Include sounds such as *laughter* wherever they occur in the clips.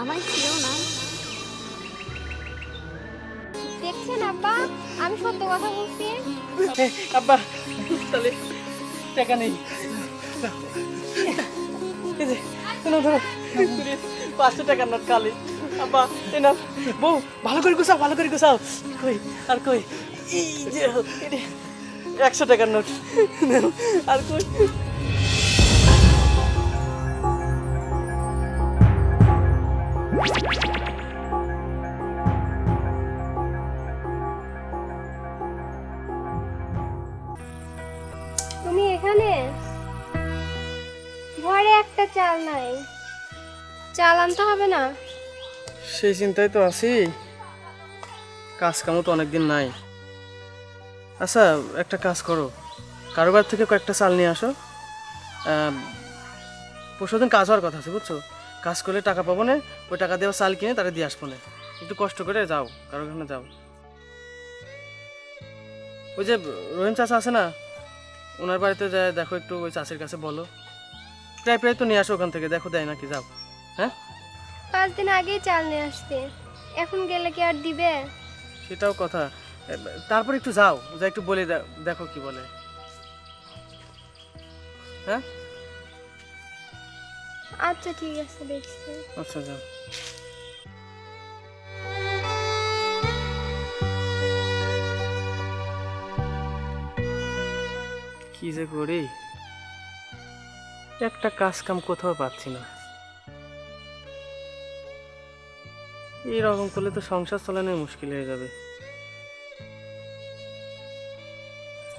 আমায় ছিল না। দেখছেন আব্বা, আমি সত্য কথা বলছি। আব্বা, তাহলে টাকা নেই। ধরো। পাঁচশো টাকার নোট কালি। আব্বা, এই নাও। বউ, ভালো করে গুছাও, ভালো করে গুছাও। কই, আর কই? যে একশো টাকার নোট। আর কই? চাল আনতে হবে না? সেই চিন্তায় তো আছি। কাজ কামও তো অনেকদিন নাই। আচ্ছা একটা কাজ করো। কারোবার থেকে কয়েকটা চাল নিয়ে আসো। পরশুদিন কাজ হওয়ার কথা আছে, বুঝছ? কাজ করলে টাকা পাবো না, ওই টাকা দিয়ে চাল কিনে তারা দিয়ে আসব না। একটু কষ্ট করে যাও, কারও ওখানে যাও। ওই যে রহিম চাচা আছে না, ওনার বাড়িতে যায়, দেখো একটু ওই চাষের কাছে বলো। প্রায় প্রায় তো নিয়ে আসো ওখান থেকে, দেখো দেয় নাকি, যাও। হ্যাঁ? পাঁচ দিন আগেই চাল নিয়ে আসতে। এখন গেলে কি আর দিবে? সেটাও কথা। তারপর একটু যাও। যা একটু বলে দেখো কি বলে। হ্যাঁ? আচ্ছা ঠিক আছে দেখছি। আচ্ছা যাও। কি যে করি। একটা কাজ কাম কোথাও পাচ্ছি না। এইরকম করলে তো সংসার চালানো মুশকিল হয়ে যাবে।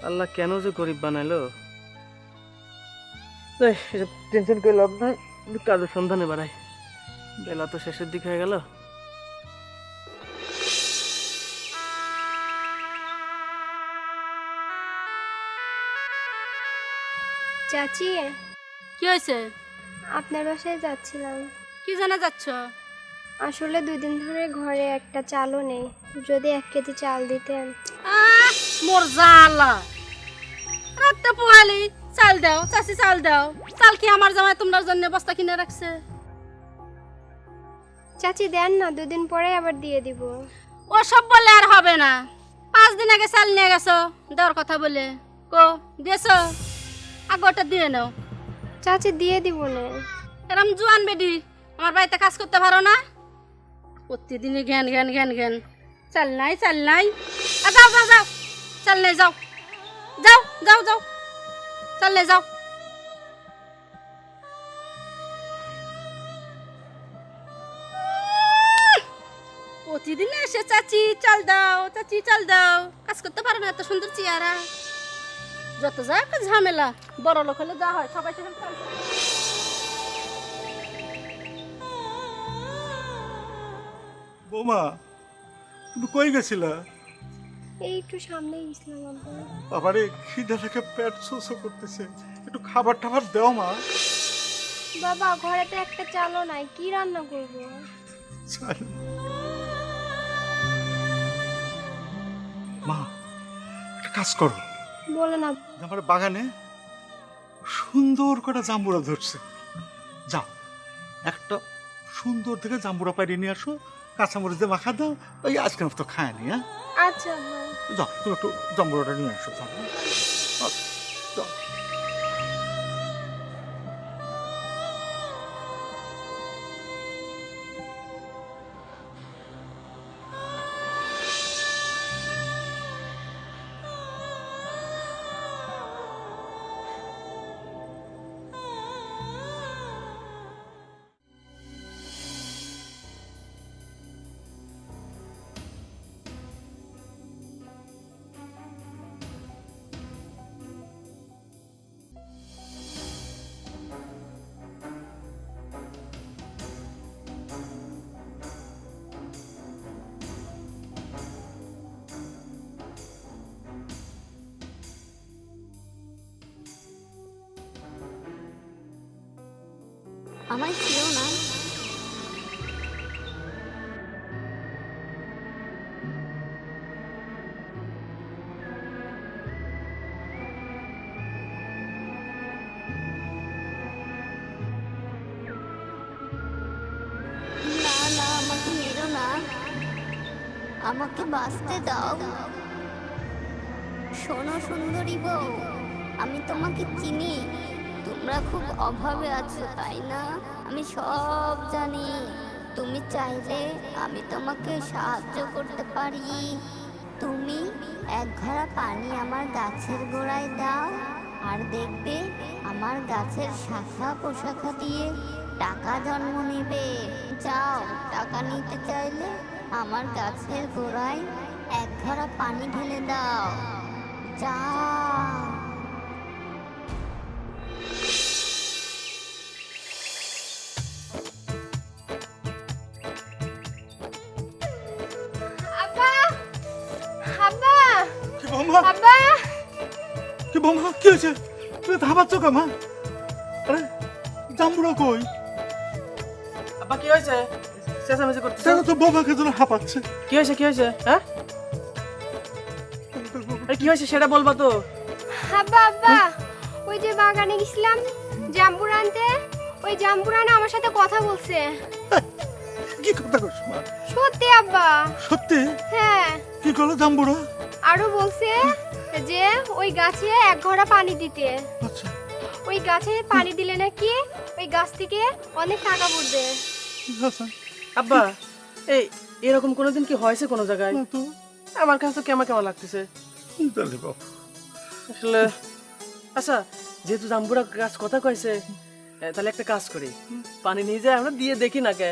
আল্লাহ কেন যে গরিব বানাইলো? এই, এসব টেনশন করে লাভ নাই। কাজের সন্ধানে বাড়াই। বেলা তো শেষের দিক হয়ে গেল। চাচি কি হয়েছে? আপনার বাসায় যাচ্ছিলাম। কি জানা যাচ্ছ? আসলে দুই দিন ধরে ঘরে একটা চালও নেই। যদি এক কেজি চাল দিতেন। মোর জালা রাতটা পোহালি চাল দাও চাষি চাল দাও। চাল কি আমার জামাই তোমার জন্য বস্তা কিনে রাখছে? চাচি দেন না দুদিন পরে আবার দিয়ে দিব। ও সব বলে আর হবে না। পাঁচ দিন আগে চাল নিয়ে গেছো দেওয়ার কথা বলে। কো দিয়েছ? আগে ওটা দিয়ে নাও। চাচি দিয়ে দিব না। এরম জোয়ান বেডি আমার বাড়িতে কাজ করতে পারো না? প্রতিদিনই জ্ঞান জ্ঞান জ্ঞান জ্ঞান চাল নাই চাল নাই। যাও যাও যাও। চাল নাই যাও। যাও যাও যাও। চাল নাই যাও। প্রতিদিন এসে চাচি, চাল দাও, চাচি, চাল দাও। কাজ করতে পারো না এত সুন্দর চেয়ারা যত যা একটা ঝামেলা বড় লোক হলে যা হয়, সবাই সেখানে বৌমা তুমি কই গেছিলা? এই একটু আব্বা। খিদে থেকে পেট শোষো করতেছে। একটু খাবার টাবার দাও মা। বাবা ঘরে তো একটা চালও নাই কি রান্না করব? চাল। মা একটা কাজ করো। বলেন না আমার বাগানে সুন্দর করে জাম্বুরা ধরছে। যাও একটা সুন্দর থেকে জাম্বুরা পাইরে নিয়ে আসো কাঁচামরিচ দিয়ে মাখা দাও ওই আজকে তো খায়নি হ্যাঁ? আচ্ছা আব্বা যাও তুমি একটু জাম্বুরাটা নিয়ে আসো যাও। আচ্ছা, যাও। আমায় ছিল না। আমাকে বাঁচতে দাও। শোনো সুন্দরী বউ আমি তোমাকে চিনি। তোমরা খুব অভাবে আছো, তাই না? আমি সব জানি। তুমি চাইলে আমি তোমাকে সাহায্য করতে পারি। তুমি এক ঘড়া পানি আমার গাছের গোড়ায় দাও, আর দেখবে আমার গাছের শাখা পোশাখা দিয়ে টাকা জন্ম নেবে। যাও, টাকা নিতে চাইলে আমার গাছের গোড়ায় এক ঘড়া পানি ঢেলে দাও। যাও। কি কি হয়েছে? তুই ধাবাচ্ছ কে মা? আরে জাম্বুরা কই? আব্বা কি হয়েছে? চেঁচামেচি করতেছে? সেটা তো বৌমাকে জন্য হাঁপাচ্ছে। কি হয়েছে কি হয়েছে হ্যাঁ? আরে কি হয়েছে সেটা বলবা তো। আব্বা আব্বা ওই যে বাগানে গেছিলাম জাম্বুর আনতে ওই জাম্বুরানা আমার সাথে কথা বলছে। কি কথা করছ মা? সত্যি আব্বা? সত্যি? হ্যাঁ। কি করল জাম্বুরা? আরও বলছে যে ওই গাছে এক ঘড়া পানি দিতে। আচ্ছা। ওই গাছে পানি দিলে নাকি ওই গাছ থেকে অনেক টাকা পড়বে। আচ্ছা। আব্বা এই এরকম কোনোদিন কি হয়েছে কোনো জায়গায়? আমার কাছে তো কেমন কেমন লাগতেছে। আসলে আচ্ছা যেহেতু জাম্বুরা গাছ কথা কয়েছে তাহলে একটা কাজ করি। পানি নিয়ে যায় আমরা দিয়ে দেখি না কে।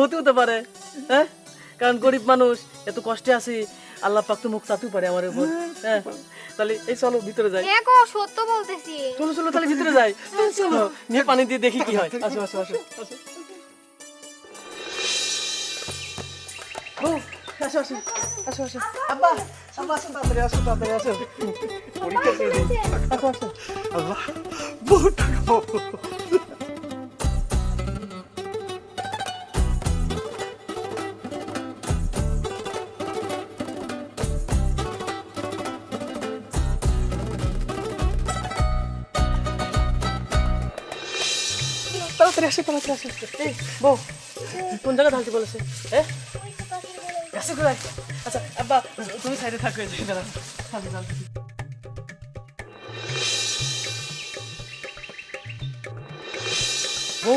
হতে হতে পারে হ্যাঁ? কারণ গরিব মানুষ এত কষ্টে আছি আল্লাহ পাক তো মুখ চাতেও পারে আমার উপর। হ্যাঁ তাহলে এই চলো ভিতরে যাই। হ্যাঁ গো সত্য বলতেছি। চলো চলো তাহলে ভিতরে যাই। চলো নিয়ে পানি দিয়ে দেখি কি হয়। আসো আসো আসো আসো। আসো আসো আসো আসো। আব্বা আব্বা আসো তাড়াতাড়ি আসো তাড়াতাড়ি আসো। পরীক্ষা করে দিই আসো আসো। আল্লাহ বহুত টাকা তাড়াতাড়ি আসো তাড়াতাড়ি আসো এই বউ কোন জায়গা ঢালতে বলেছে হ্যাঁ গাছে আচ্ছা আব্বা তুমি সাইডে থাকো এই যে দাঁড়াও ঢালতে ঢালতে বউ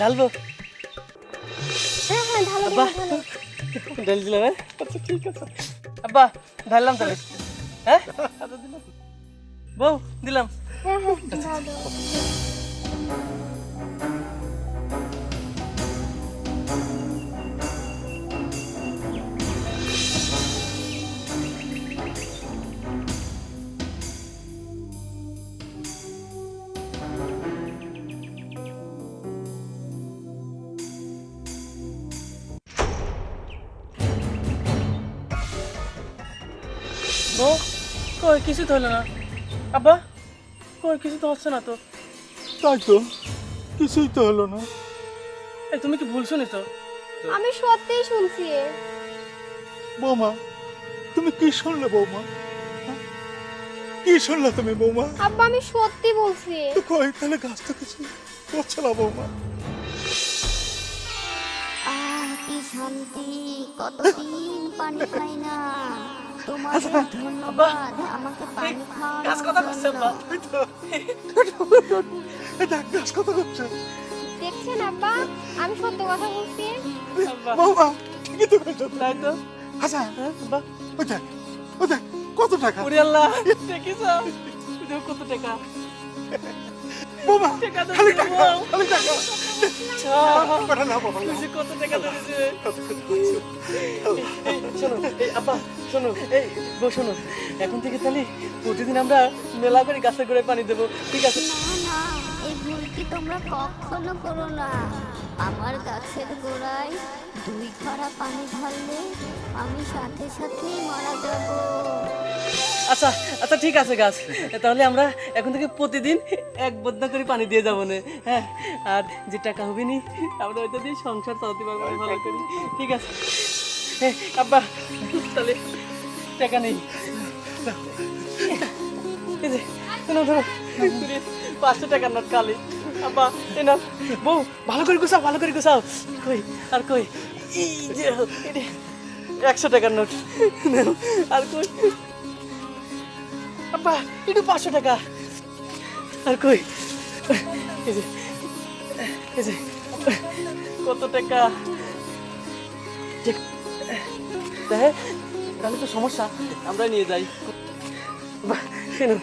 ঢালবো হ্যাঁ হ্যাঁ ঢালো আব্বা ঢাল দিলাম হ্যাঁ আচ্ছা ঠিক আছে আব্বা ঢাললাম তাহলে হ্যাঁ দিলাম। বউ দিলাম হ্যাঁ হ্যাঁ কই? কিছু তো হলো না। আব্বা কই? কিছু তো হচ্ছে না তো। তাই তো কিছুই তো হলো না। এই তুমি কি ভুল শুনি তো আমি সত্যিই শুনছি। বৌমা তুমি কি শুনলে বৌমা? হ্যাঁ? কি শুনলে তুমি বৌমা? আব্বা আমি সত্যি বলছি। তো কই? তাহলে গাছ তো কিছু করছে না বৌমা। আহ কি শান্তি? কতদিন পানি খাই না? দেখছেন আব্বা আমি সত্য কথা বলছি আব্বা ঠিকই তো করছ তাই তো আচ্ছা হ্যাঁ ওই দেখ ওই দেখ কত টাকা ওরে আল্লাহ কত টাকা বৌমা খালি টাকা খালি টাকা। কটা না বৌমা খুশি কত টাকা ধরেছে? কত করছ এই শোনো এই শোনো শোনো। এখন থেকে তাহলে প্রতিদিন আমরা মেলা করে গাছে করে পানি দেবো ঠিক আছে? না না এই ভুল কি তোমরা কখনো করো না? আমার গাছের গোড়ায় দুই ঘড়া পানি ঢাললে আমি সাথে সাথেই মারা যাব। আচ্ছা আচ্ছা ঠিক আছে গাছ। তাহলে আমরা এখন থেকে প্রতিদিন এক বদনা করে পানি দিয়ে যাব না। হ্যাঁ আর যে টাকা হবে নি আমরা ওইটা দিয়ে সংসার চালাতে পারব ভালো করে। ঠিক আছে। হ্যাঁ, আব্বা তাহলে টাকা নেই। ধরো, পাঁচশো টাকার নোট কালি। আব্বা এই নাও। বউ ভালো করে গুছাও ভালো করে গুছাও। কই আর কই? একশো টাকার নোট। আর কই? আব্বা, একটু পাঁচশো টাকা। আর কই? কত টাকা? যে- দেখ, তাহলে তো সমস্যা আমরা নিয়ে যাই। কেন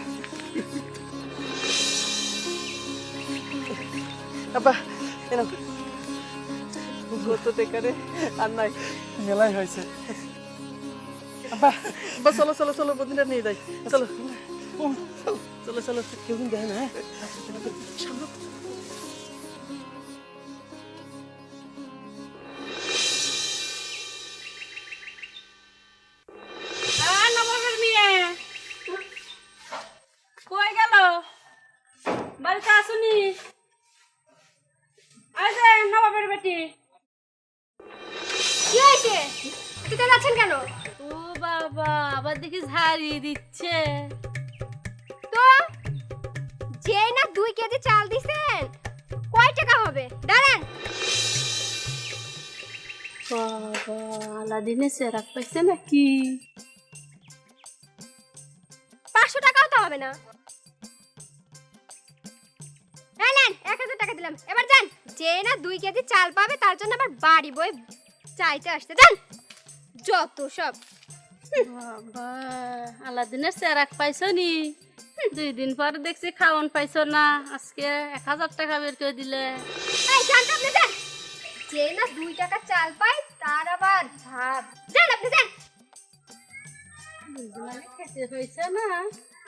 আব্বা কেন কত টাকা রে? আর নাই মেলাই হয়েছে। আব্বা আব্বা, চলো চলো চলো বদিনটা নিয়ে যাই। চলো। চলো চলো কেউ কিন্তু দেখে না হ্যাঁ আর নবাবের মেয়ে কই গেল বাড়িতে আসুনি আই যে নবাবের বেটি কি হয়েছে তুই যাচ্ছেন কেন ও বাবা আবার দেখি ঝাড়িয়ে দিচ্ছে তো? যেই না দুই কেজি চাল দিছেন কয় টাকা হবে? দাঁড়ান। বাবা আলাদিনে সেরাক পাইছে নাকি? পাঁচশো টাকাও তো হবে না। নেন এক হাজার টাকা দিলাম। এবার যান। যে না দুই কেজি চাল পাবে তার জন্য আবার বাড়ি বই চাইতে আসতে। দেন যত সব। বাবা আলাদিনের সেরাক পাইছো নি দুই দিন পর দেখছি খাওয়ান পাইছো না। আজকে এক হাজার টাকা বের করে দিলে। যে না দুই টাকা চাল পায় তার আবার ভাব যান আপনি যান মানে খেতে হয়েছে না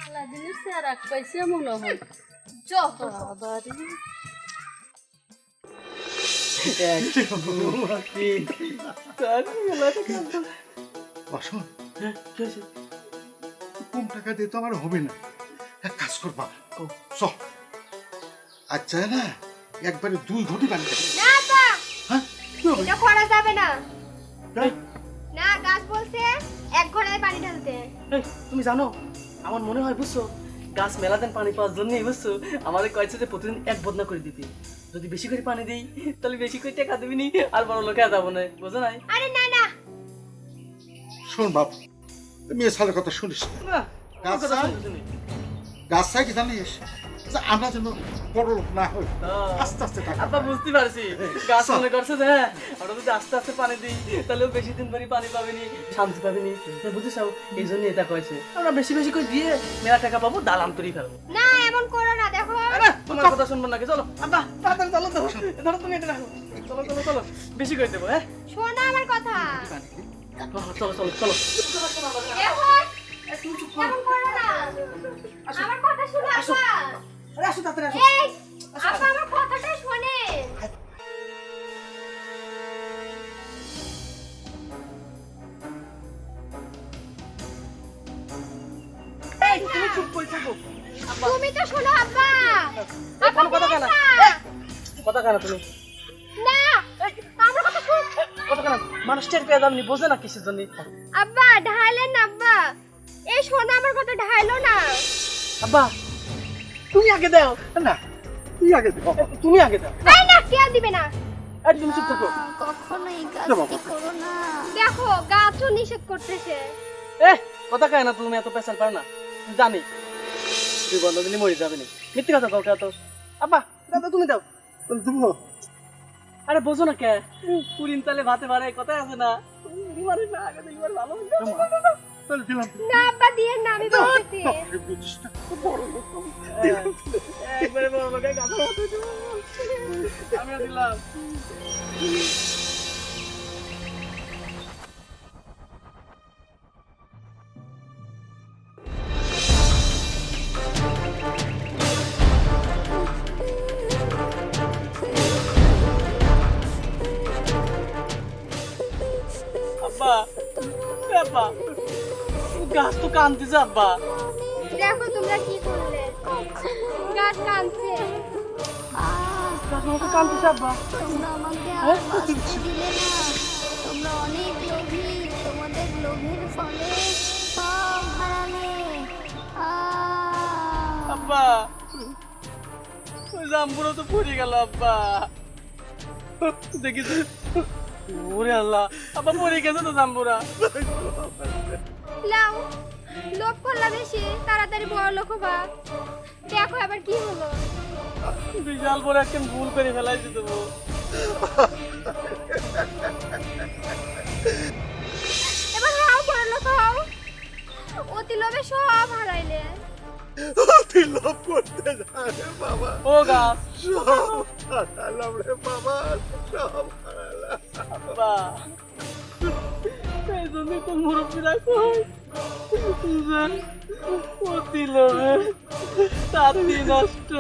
আলাদিনের সেরাক পাইছে মনে হয়। হ্যাঁ কম টাকা দিয়ে তো আমার হবে না। করবা। চ। আজ চায় না একবারে দুই ঘটি পানি না হ্যাঁ এটা করা যাবে না। না গাছ বলছে এক ঘোড়ায় পানি ঢালতে। তুমি জানো আমার মনে হয় বুঝছ গাছ মেলা দেন পানি পাওয়ার জন্যই বুঝছ আমাদের কয়েছে যে প্রতিদিন এক বদনা করে দিতে। যদি বেশি করে পানি দিই তাহলে বেশি করে টাকা দিবি নি আর বড় লোকে যাব না বুঝো নাই? আরে না না। শোন বাপ মেয়ে ছেলের কথা শুনিস না। গাছ? গাছ জানিস? যে আমরা যেন বড় লোক না হই। হ্যাঁ। আস্তে আস্তে টাকা আব্বা বুঝতে পারছি। *laughs* গাছ মনে করছে যে হ্যাঁ আমরা যদি আস্তে আস্তে পানি দিই তাহলে বেশি দিন ধরে পানি পাবেনি শান্তি পাবেনি। চাও এই জন্য এটা কয়েছে। আমরা বেশি বেশি করে দিয়ে মেলা টাকা পাবো দালাম তৈরি ফেলব। না এমন করো না দেখো। তোমার কথা শুনব নাকি চলো আব্বা তাড়াতাড়ি চলো তো। ধরো তুমি এটা রাখো। চলো চলো চলো। বেশি করে দেবো হ্যাঁ? শোনো আমার কথা। চলো চলো চলো। এখন এমন করো। না আমার কথা শুনো আপা আরে আসো তাড়াতাড়ি আসো। এই আপা আমার কথাটা শোনে। এই তুমি চুপ করে থাকো। তুমি তো শোনো আব্বা আপা কথা কেন কথা কেন তুমি। না আমার কথা শুন। কথা কেন মানুষ টের পেয়ে যাবনি বোঝে না কিসের জন্য। আব্বা ঢাইলেন না আব্বা তুমি আগে দাও। না তুই আগে দে। বাবা। তুমি আগে দাও। এই না কেউ দিবে না। আর তুমি চুপ থাকো। কখনো এই বাবা। করো না। দেখো গাছও নিষেধ করতেছে। এ কথা কয় না তুমি এত পেশাল পারো না। জানি। তুই বন্ধ দিলে মরে যাবে না। মিথ্যে কথা কাউকে এত? আব্বা দাদা তুমি দাও। দেবো আরে বোঝো না কে? পুরিন তালে ভাতে পারে কথা আছে না। দিবারে না আগে দিবার ভালো হইতো। তাহলে দিলাম না আব্বা দিয়ে না আমি বলতেছি বড় লোক একবারে বড় লোকের। দিলাম গাছ তো কান্দিছে আব্বা দেখো তোমরা কি করলে। গাছ গাছ তো আব্বা তোমরা আমাকে আর বাঁচতে দিলে না। তোমরা অনেক লোভী। তোমাদের লোভের ফলে সব হারালে। আব্বা। জাম্বুরা তো পড়ে গেল আব্বা। দেখিস? ওরে আল্লাহ। আব্বা পড়ে গেছে তো জাম্বুরা লাও লোভ করলা বেশি তাড়াতাড়ি বড় লোক হবা। দেখো আবার কি হলো। বিশাল বড় একটা ভুল করে ফেলাইছি তো এবার হাও বড় লোক হাও। অতি লোভে সব হারাইলে। তুই লোভ করতে জানে বাবা। ও গাছ সব হারালাম রে বাবা সব হারালাম। এই জন্য তো মুরব্বীরা কই? যে অতি লোভে তাঁতি নষ্ট